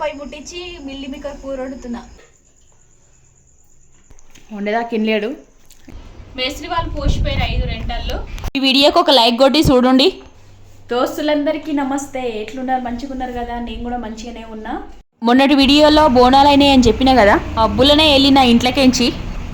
పై ముట్టించి మిల్లి మిక్కర్ కూర వండుతున్నా వండేదాకా తినలేడు మేస్త్రి వాళ్ళు పోసిపోయారు ఐదు రెంటల్లో. ఈ వీడియోకి ఒక లైక్ కొట్టి చూడండి. దోస్తులందరికీ నమస్తే. ఎట్లున్నారు? మంచిగా ఉన్నారు కదా? నేను కూడా మంచిగానే ఉన్నా. మొన్నటి వీడియోలో బోనాలైనాయి అని చెప్పిన కదా అబ్బులనే వెళ్ళిన ఇంట్లోకించి?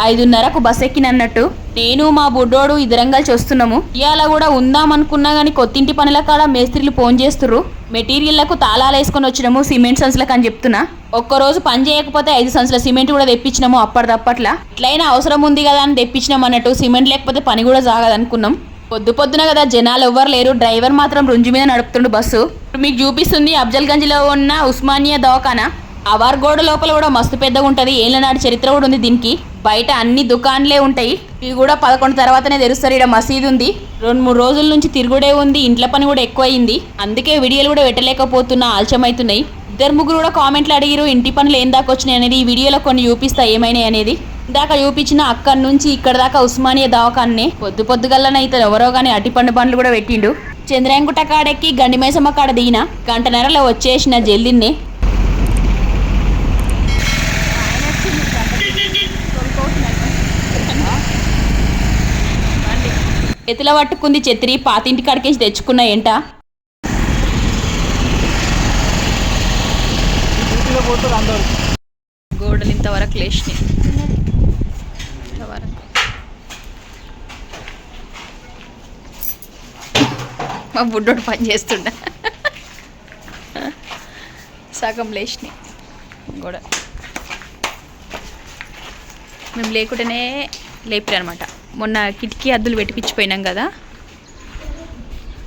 ఐదున్నరకు బస్ ఎక్కినన్నట్టు నేను మా బుడ్డోడు ఇద్దరం కలిసి వస్తున్నాము. ఇవాళ కూడా ఉందాం అనుకున్నా కానీ కొత్తింటి పనుల కాడ మేస్త్రీలు ఫోన్ చేస్తుర్రు. మెటీరియల్లకు తాళాలు వేసుకొని వచ్చినాము సిమెంట్ సంచులకు అని చెప్తున్నా. ఒక్కరోజు పని చేయకపోతే ఐదు సంచుల సిమెంట్ కూడా తెప్పించినాము అప్పటిదప్పట్లా. ఇట్లయినా అవసరం ఉంది కదా అని తెప్పించినాం అన్నట్టు సిమెంట్ లేకపోతే పని కూడా సాగదనుకున్నాం. పొద్దు పొద్దున కదా జనాలు ఎవ్వరు లేరు డ్రైవర్ మాత్రం రుంజు మీద నడుపుతుండు బస్సు. ఇప్పుడు మీకు చూపిస్తుంది అఫ్జల్గంజ్లో ఉన్న ఉస్మానియా దవాఖానా. అవార్ గోడ లోపల కూడా మస్తు పెద్దగా ఉంటుంది ఏళ్ళ నాటి చరిత్ర కూడా ఉంది దీనికి. బయట అన్ని దుకాన్లే ఉంటాయి. ఇవి కూడా పదకొండు తర్వాతనే తెరుస్తారు. ఇక్కడ మసీదు ఉంది. రెండు మూడు రోజుల నుంచి తిరుగుడే ఉంది. ఇంట్లో పని కూడా ఎక్కువైంది అందుకే వీడియోలు కూడా పెట్టలేకపోతున్నా. ఆలస్యమవుతున్నాయి ఇద్దరు ముగ్గురు కూడా కామెంట్లు అడిగిరు ఇంటి పనులు ఏం దాకా వచ్చినాయి అనేది ఈ వీడియోలో కొన్ని చూపిస్తా ఏమైనాయి అనేది. ఇందాక చూపించిన అక్కడి నుంచి ఇక్కడ దాకా ఉస్మానియా దవాఖాన్నే పొద్దు పొద్దుగల్లన ఇతను ఎవరో కానీ అట్టి పండు కూడా పెట్టిండు. చంద్రాంగుట కాడెక్కి గండిమైసమ్మ కాడ దిగిన గంటన్నరలో వచ్చేసిన జల్లిన్నే ఎత్తుల పట్టుకుంది చెత్రి పాతింటి కాడికేసి తెచ్చుకున్నా ఏంట? గోడలు ఇంతవరకు లేచినాయి. ఇంతవరకు. మా బుడ్డోడు పని చేస్తుండ. సగం లేచినాయి గోడ. మేము లేకుండానే లేపారు అనమాట మొన్న కిటికీ అద్దులు పెట్టిపించిపోయినాం కదా.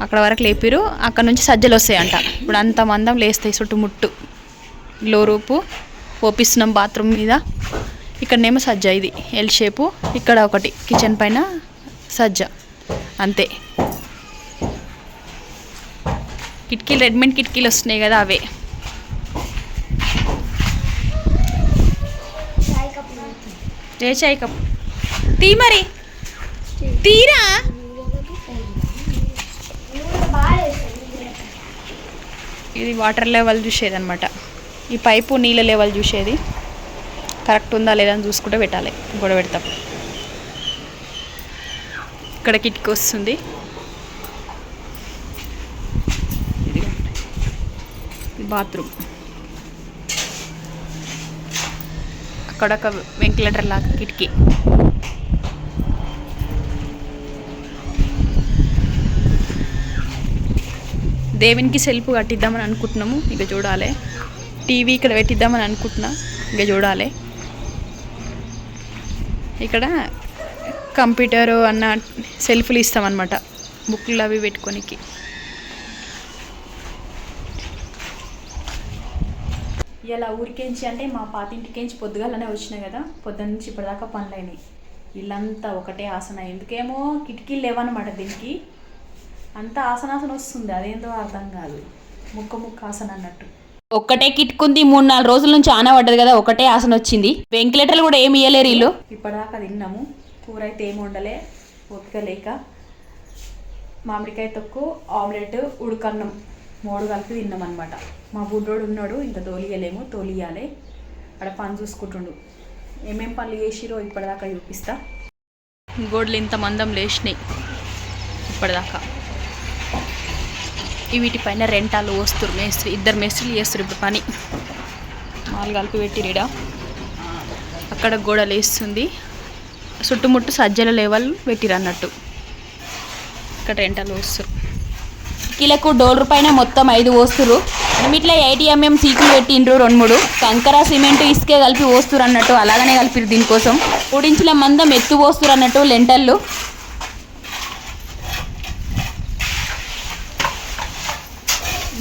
అక్కడ వరకు లేపిరు. అక్కడ నుంచి సజ్జలు వస్తాయంట. ఇప్పుడు అంత మందం లేస్తాయి చుట్టుముట్టు లో రూపు పోపిస్తున్నాం బాత్రూమ్ మీద. ఇక్కడనేమో సజ్జ ఇది. ఎల్ షేపు ఇక్కడ ఒకటి. కిచెన్ పైన సజ్జ. అంతే. కిటికీలు రెడ్మెంట్ కిటికీలు వస్తున్నాయి కదా అవే. రేచాయి కప్పు? తీ మరి. తీరా? ఇది వాటర్ లెవెల్ చూసేది అనమాట ఈ పైపు నీళ్ళ లెవెల్ చూసేది. కరెక్ట్ ఉందా లేదా అని చూసుకుంటే పెట్టాలి. గొడవ పెడతాం. ఇక్కడ కిటికీ వస్తుంది. బాత్రూమ్. అక్కడ ఒక వెంటిలేటర్ లాగా కిటికీ. దేవునికి సెల్ఫ్ కట్టిద్దామని అనుకుంటున్నాము. ఇక చూడాలి. టీవీ ఇక్కడ పెట్టిద్దామని అనుకుంటున్నా. ఇక చూడాలి. ఇక్కడ కంప్యూటర్ అన్న సెల్ఫ్లు ఇస్తామన్నమాట. బుక్లు అవి పెట్టుకోనికి. ఇలా ఊరికేంచి అంటే మా పాతింటికేంచి పొద్దుగాలనే వచ్చినాయి కదా పొద్దున్న నుంచి ఇప్పటిదాకా పనులైనాయి. ఇల్లంతా ఒకటే ఆసన. ఎందుకేమో కిటికీలు లేవన్నమాట దీనికి. అంత ఆసనాసన వస్తుంది. అదేందో అర్థం కాదు. ముక్క ముక్క ఆసన అన్నట్టు. ఒక్కటే కిట్టుకుంది మూడు నాలుగు రోజుల నుంచి ఆన పడ్డది కదా ఒకటే ఆసన వచ్చింది. వెంటిలేటర్లు కూడా ఏమి ఇయ్యలేరు వీళ్ళు. ఇప్పటిదాకా తిన్నాము. కూర అయితే ఏమి వండలే ఓపిక లేక. మామిడికాయ తొక్కు ఆమ్లెట్ ఉడకన్నం మూడు కలిపి తిన్నాం అనమాట మా బుడ్డోడు ఉన్నాడు ఇంకా తోలియలేము తోలియాలి అక్కడ పని చూసుకుంటుండు. ఏమేం పనులు చేసిరో ఇప్పటిదాకా చూపిస్తా. గోడలు ఇంత మందం లేచినాయి ఇప్పటిదాకా. వీటిపైన రెంటాలు వస్తారు మేస్త్రి ఇద్దరు మేస్త్రీలు చేస్తారు ఇప్పుడు పని. నాలుగు కలిపి పెట్టిరీడా అక్కడ గోడ లేస్తుంది. చుట్టుముట్టు సజ్జల లెవెల్ పెట్టిరు అన్నట్టు. ఇక్కడ రెంటాలు వస్తారు. కిలకు డోలర్ పైన మొత్తం ఐదు పోస్తురు ఇట్లా ఎయిటీ ఎంఎం సీకులు పెట్టిండ్రు రెండు మూడు. కంకర సిమెంట్ ఇసుకే కలిపి పోస్తురు అన్నట్టు అలాగనే కలిపిరు దీనికోసం. మూడించుల మందం ఎత్తు పోస్తురు అన్నట్టు లెంటర్లు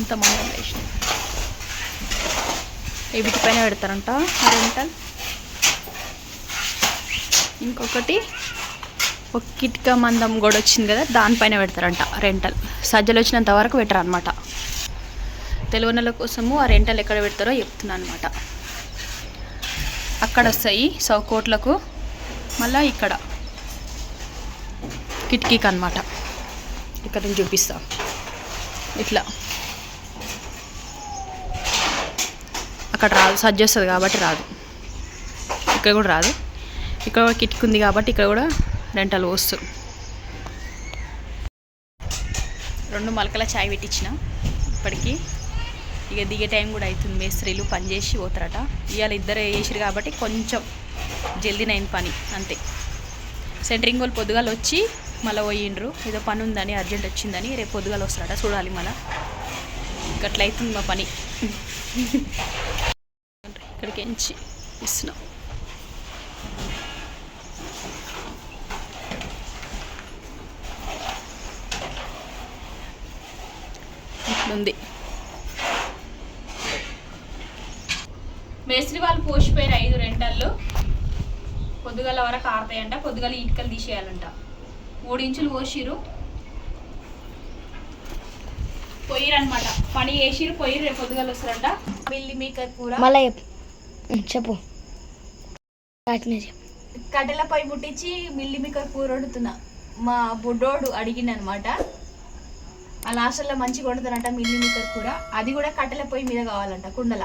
ఇంత మందం వేసిన. వీటిపైన పెడతారంట? రెంటల్. ఇంకొకటి ఒక కిటిక మందం కూడా వచ్చింది కదా దానిపైన పెడతారంట రెంటల్. సజ్జలు వచ్చినంత వరకు పెట్టరు అనమాట తెలుగునల కోసము ఆ రెంటల్ ఎక్కడ పెడతారో చెప్తున్నాను అనమాట అక్కడ వస్తాయి సౌకోట్లకు మళ్ళీ ఇక్కడ. కిటికీకి అనమాట ఇక్కడ నేను చూపిస్తా. ఇట్లా. అక్కడ రాదు. సజ్జ వస్తుంది కాబట్టి రాదు. ఇక్కడ కూడా రాదు. ఇక్కడ కూడా కిటికీ ఉంది కాబట్టి ఇక్కడ కూడా రెంటలు వస్తు రెండు మలకల చాయ్ పెట్టించిన ఇప్పటికి. ఇక దిగే టైం కూడా అవుతుంది మేస్త్రీలు పని చేసి పోతారట. ఇవాళ ఇద్దరు వేసిరు కాబట్టి కొంచెం జల్దీనైన పని. అంతే. సెంటరింగ్ వాళ్ళు పొద్దుగాలు వచ్చి మళ్ళీ పోయిండ్రు. ఏదో పని ఉందని అర్జెంట్ వచ్చిందని రేపు పొద్దుగాలు వస్తారట. చూడాలి మళ్ళీ. గట్ల అవుతుంది మా పని. ఇక్కడికి ఎంచి ఇస్తున్నాం. ఇట్లుంది. మేస్త్రి వాళ్ళు పోసిపోయారు ఐదు రెంటల్లో పొద్దుగల వరకు ఆడతాయంట పొద్దుగల ఇటుకలు తీసేయాలంట. మూడు ఇంచులు పోసిరు పోయిరు అనమాట పని చేసిరు పోయిరు రేపు పొద్దుగల వస్తారంట. మిల్లి మీకర్ కూర. మళ్ళా చెప్పు. కట్టెల పై ముట్టించి మిల్లి మీకర్ కూర వండుతున్నా మా బుడ్డోడు అడిగింది అనమాట ఆ హాస్టల్లో మంచిగా వండుతానంట మిల్లి మీకర్ కూర. అది కూడా కట్టెల పొయ్యి మీద కావాలంట కుండల.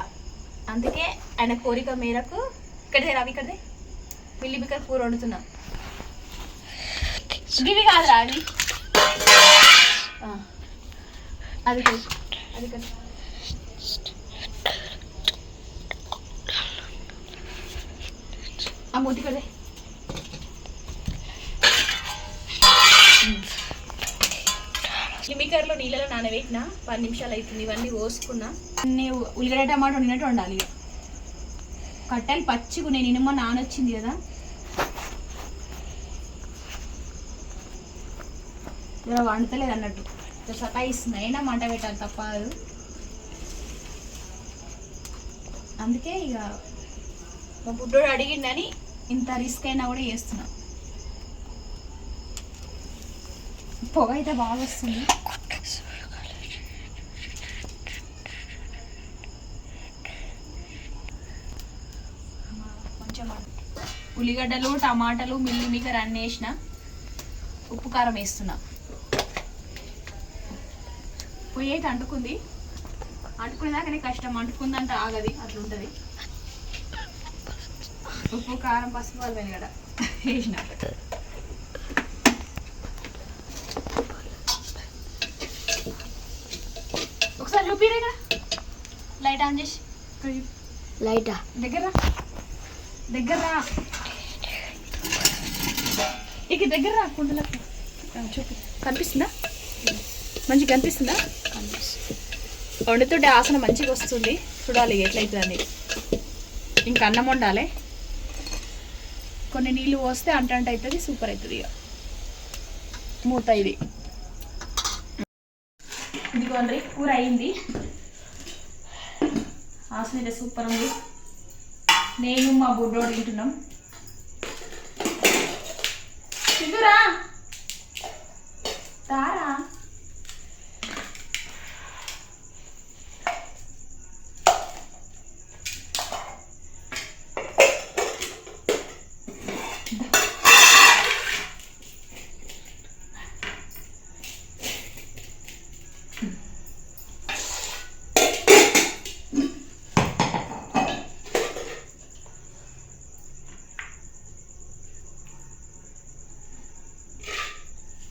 అందుకే ఆయన కోరిక మేరకు ఇక్కడే రవి ఇక్కడే మిల్లి మీకర్ కూర వండుతున్నా. ఇవి కాదురా అది అది అది కదా. ఆ మూతి కదే కిమికర్లో నీళ్ళలో నానబెట్టిన పది నిమిషాలు అవుతుంది ఇవన్నీ పోసుకున్నా. అన్నీ ఉ- ఉల్లిగడ్డ టమాటా వండినట్టు వండాలి ఇక. కట్టెలు పచ్చిగా నేను ఇనుమ నానొచ్చింది కదా. ఇలా వండతలేదు అన్నట్టు. సతాయిస్తుంది అయినా మంట పెట్టాలి తప్పదు అందుకే ఇక మా బుడ్డోడు అడిగిండని ఇంత రిస్క్ అయినా కూడా చేస్తున్నా. పొగ అయితే బాగా వస్తుంది. ఉల్లిగడ్డలు టమాటాలు మిల్లి మిగర్ అన్నీ వేసిన. ఉప్పు కారం వేస్తున్నా. పొయ్యి అయితే అంటుకుంది. అంటుకునేదాకనే కష్టం. అంటుకుందంటే ఆగది. అట్లుంటది. ఉప్పు కారం పసుపు వెనగడ. వేసిన. ఒకసారి చూపిరే కదా లైట్ ఆన్ చేసి. లైటా? దగ్గర. దగ్గర. ఇక దగ్గర కుండలకు చూపి. కనిపిస్తుందా? మంచిగా కనిపిస్తుందా. వండుతుంటే ఆసన మంచిగా వస్తుంది. చూడాలి ఎట్లయితుందని. ఇంకా అన్నం వండాలి. కొన్ని నీళ్ళు పోస్తే అంట అంట అవుతుంది సూపర్ అవుతుంది ఇక మూత ఇది. ఇదిగోండి కూర అయింది. ఆసన సూపర్ ఉంది. నేను మా బుడ్డోడు తింటున్నాం. తిందురా తారా!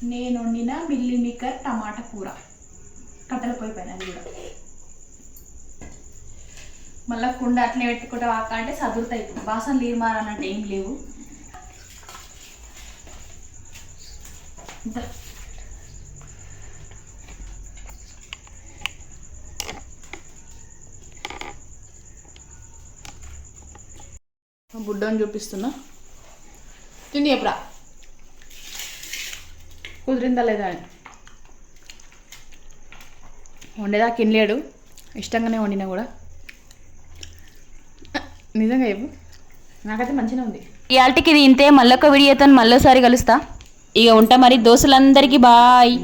నేను వండిన మిల్లిమికర్ టమాటా కూర. కట్టెల పొయ్యి పైన అది కూడా. మళ్ళీ కుండ అట్లే పెట్టుకుంటే వాక అంటే సదురుతాయి. ఇప్పుడు బాసన నీరు మారాలంటే ఏం లేవు. బుడ్డని చూపిస్తున్నా. తిండి ఎప్పుడా కుదిరిందా లేదా అని. వండేదా తినలేడు. ఇష్టంగానే వండినా కూడా. నిజంగా చెప్పు. నాకైతే మంచిగా ఉంది. ఇవాళకి ఇది ఇంతే. మళ్ళొక వీడియోతో మళ్ళీసారి కలుస్తా. ఇక ఉంటా మరి. దోశలందరికీ బాయ్.